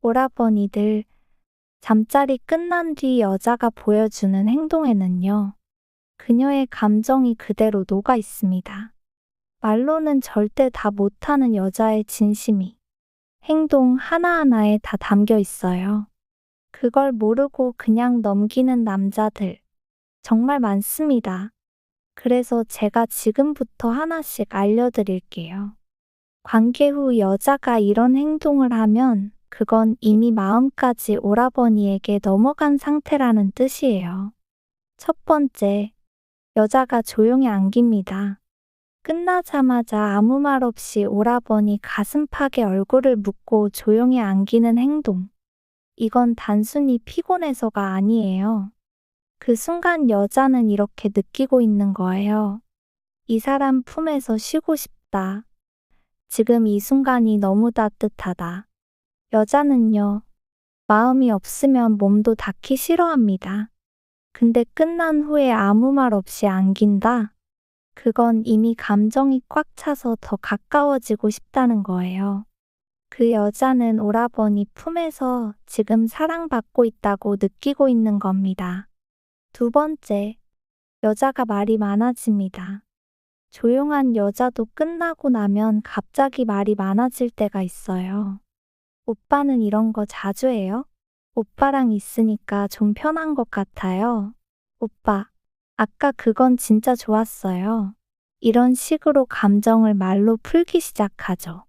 오라버니들, 잠자리 끝난 뒤 여자가 보여주는 행동에는요, 그녀의 감정이 그대로 녹아 있습니다. 말로는 절대 다 못하는 여자의 진심이 행동 하나하나에 다 담겨 있어요. 그걸 모르고 그냥 넘기는 남자들 정말 많습니다. 그래서 제가 지금부터 하나씩 알려드릴게요. 관계 후 여자가 이런 행동을 하면 그건 이미 마음까지 오라버니에게 넘어간 상태라는 뜻이에요. 첫 번째, 여자가 조용히 안깁니다. 끝나자마자 아무 말 없이 오라버니 가슴팍에 얼굴을 묻고 조용히 안기는 행동. 이건 단순히 피곤해서가 아니에요. 그 순간 여자는 이렇게 느끼고 있는 거예요. 이 사람 품에서 쉬고 싶다. 지금 이 순간이 너무 따뜻하다. 여자는요, 마음이 없으면 몸도 닿기 싫어합니다. 근데 끝난 후에 아무 말 없이 안긴다? 그건 이미 감정이 꽉 차서 더 가까워지고 싶다는 거예요. 그 여자는 오라버니 품에서 지금 사랑받고 있다고 느끼고 있는 겁니다. 두 번째, 여자가 말이 많아집니다. 조용한 여자도 끝나고 나면 갑자기 말이 많아질 때가 있어요. 오빠는 이런 거 자주 해요? 오빠랑 있으니까 좀 편한 것 같아요. 오빠, 아까 그건 진짜 좋았어요. 이런 식으로 감정을 말로 풀기 시작하죠.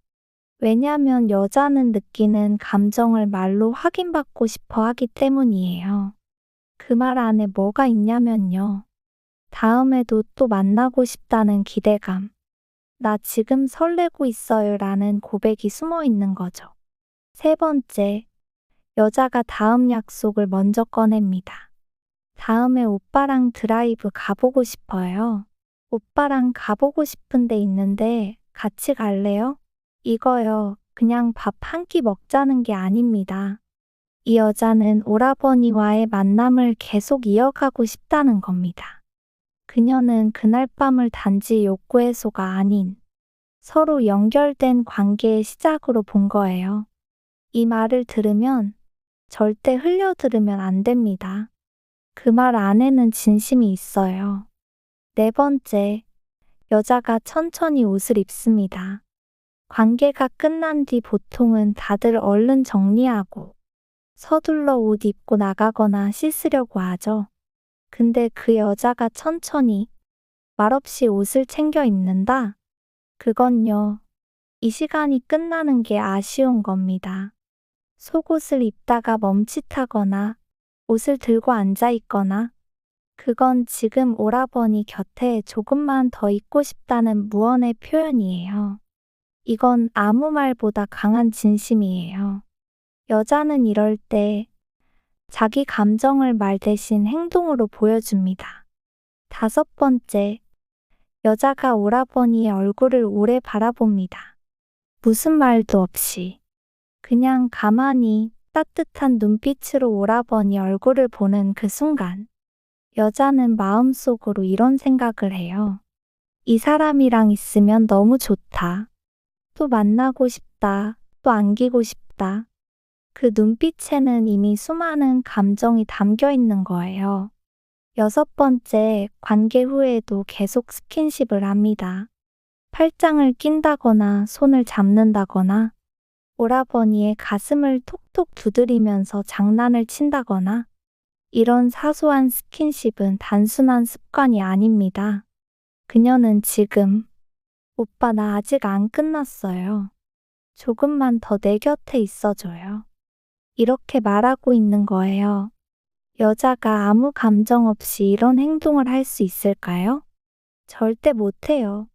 왜냐면 여자는 느끼는 감정을 말로 확인받고 싶어 하기 때문이에요. 그 말 안에 뭐가 있냐면요. 다음에도 또 만나고 싶다는 기대감. 나 지금 설레고 있어요 라는 고백이 숨어 있는 거죠. 세 번째, 여자가 다음 약속을 먼저 꺼냅니다. 다음에 오빠랑 드라이브 가보고 싶어요. 오빠랑 가보고 싶은 데 있는데 같이 갈래요? 이거요. 그냥 밥 한 끼 먹자는 게 아닙니다. 이 여자는 오라버니와의 만남을 계속 이어가고 싶다는 겁니다. 그녀는 그날 밤을 단지 욕구 해소가 아닌 서로 연결된 관계의 시작으로 본 거예요. 이 말을 들으면 절대 흘려 들으면 안 됩니다. 그 말 안에는 진심이 있어요. 네 번째, 여자가 천천히 옷을 입습니다. 관계가 끝난 뒤 보통은 다들 얼른 정리하고 서둘러 옷 입고 나가거나 씻으려고 하죠. 근데 그 여자가 천천히 말없이 옷을 챙겨 입는다? 그건요, 이 시간이 끝나는 게 아쉬운 겁니다. 속옷을 입다가 멈칫하거나 옷을 들고 앉아 있거나 그건 지금 오라버니 곁에 조금만 더 있고 싶다는 무언의 표현이에요. 이건 아무 말보다 강한 진심이에요. 여자는 이럴 때 자기 감정을 말 대신 행동으로 보여줍니다. 다섯 번째, 여자가 오라버니의 얼굴을 오래 바라봅니다. 무슨 말도 없이 그냥 가만히 따뜻한 눈빛으로 오라버니 얼굴을 보는 그 순간 여자는 마음속으로 이런 생각을 해요. 이 사람이랑 있으면 너무 좋다. 또 만나고 싶다. 또 안기고 싶다. 그 눈빛에는 이미 수많은 감정이 담겨 있는 거예요. 여섯 번째, 관계 후에도 계속 스킨십을 합니다. 팔짱을 낀다거나 손을 잡는다거나 오라버니의 가슴을 톡톡 두드리면서 장난을 친다거나 이런 사소한 스킨십은 단순한 습관이 아닙니다. 그녀는 지금 오빠 나 아직 안 끝났어요. 조금만 더 내 곁에 있어줘요. 이렇게 말하고 있는 거예요. 여자가 아무 감정 없이 이런 행동을 할 수 있을까요? 절대 못해요.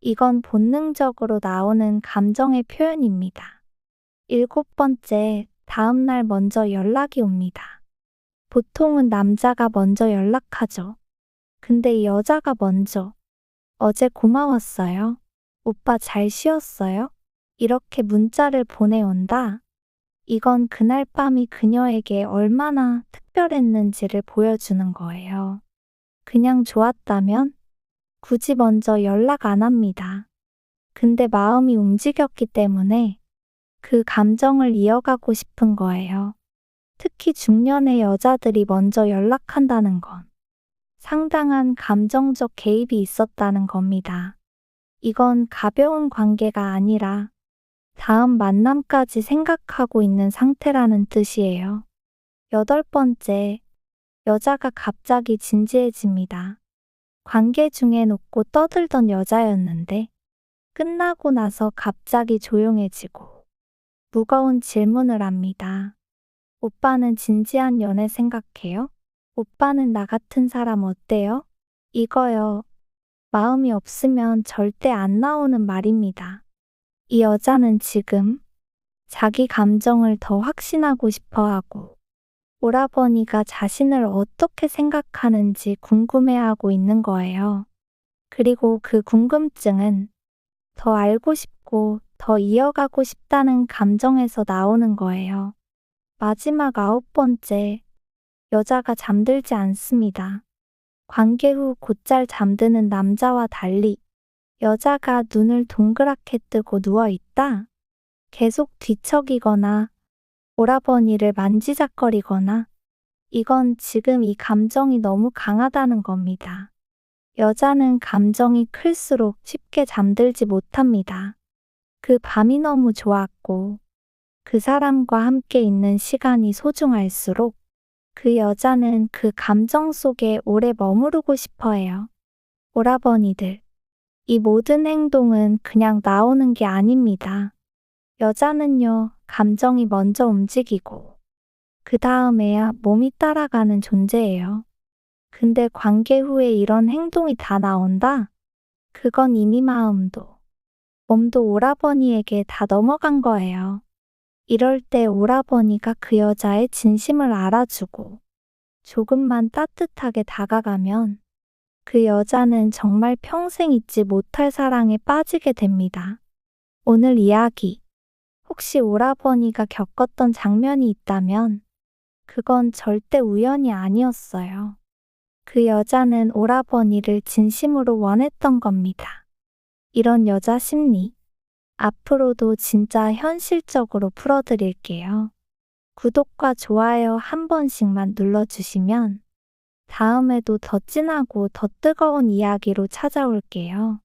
이건 본능적으로 나오는 감정의 표현입니다. 일곱 번째, 다음 날 먼저 연락이 옵니다. 보통은 남자가 먼저 연락하죠. 근데 여자가 먼저 어제 고마웠어요. 오빠 잘 쉬었어요? 이렇게 문자를 보내온다. 이건 그날 밤이 그녀에게 얼마나 특별했는지를 보여주는 거예요. 그냥 좋았다면 굳이 먼저 연락 안 합니다. 근데 마음이 움직였기 때문에 그 감정을 이어가고 싶은 거예요. 특히 중년의 여자들이 먼저 연락한다는 건 상당한 감정적 개입이 있었다는 겁니다. 이건 가벼운 관계가 아니라 다음 만남까지 생각하고 있는 상태라는 뜻이에요. 여덟 번째, 여자가 갑자기 진지해집니다. 관계 중엔 웃고 떠들던 여자였는데 끝나고 나서 갑자기 조용해지고 무거운 질문을 합니다. 오빠는 진지한 연애 생각해요? 오빠는 나 같은 사람 어때요? 이거요. 마음이 없으면 절대 안 나오는 말입니다. 이 여자는 지금 자기 감정을 더 확신하고 싶어 하고 오라버니가 자신을 어떻게 생각하는지 궁금해하고 있는 거예요. 그리고 그 궁금증은 더 알고 싶고 더 이어가고 싶다는 감정에서 나오는 거예요. 마지막 아홉 번째, 여자가 잠들지 않습니다. 관계 후 곧잘 잠드는 남자와 달리 여자가 눈을 동그랗게 뜨고 누워 있다. 계속 뒤척이거나 오라버니를 만지작거리거나 이건 지금 이 감정이 너무 강하다는 겁니다. 여자는 감정이 클수록 쉽게 잠들지 못합니다. 그 밤이 너무 좋았고 그 사람과 함께 있는 시간이 소중할수록 그 여자는 그 감정 속에 오래 머무르고 싶어 해요. 오라버니들, 이 모든 행동은 그냥 나오는 게 아닙니다. 여자는요, 감정이 먼저 움직이고, 그 다음에야 몸이 따라가는 존재예요. 근데 관계 후에 이런 행동이 다 나온다? 그건 이미 마음도, 몸도 오라버니에게 다 넘어간 거예요. 이럴 때 오라버니가 그 여자의 진심을 알아주고 조금만 따뜻하게 다가가면 그 여자는 정말 평생 잊지 못할 사랑에 빠지게 됩니다. 오늘 이야기. 혹시 오라버니가 겪었던 장면이 있다면 그건 절대 우연이 아니었어요. 그 여자는 오라버니를 진심으로 원했던 겁니다. 이런 여자 심리. 앞으로도 진짜 현실적으로 풀어드릴게요. 구독과 좋아요 한 번씩만 눌러주시면 다음에도 더 진하고 더 뜨거운 이야기로 찾아올게요.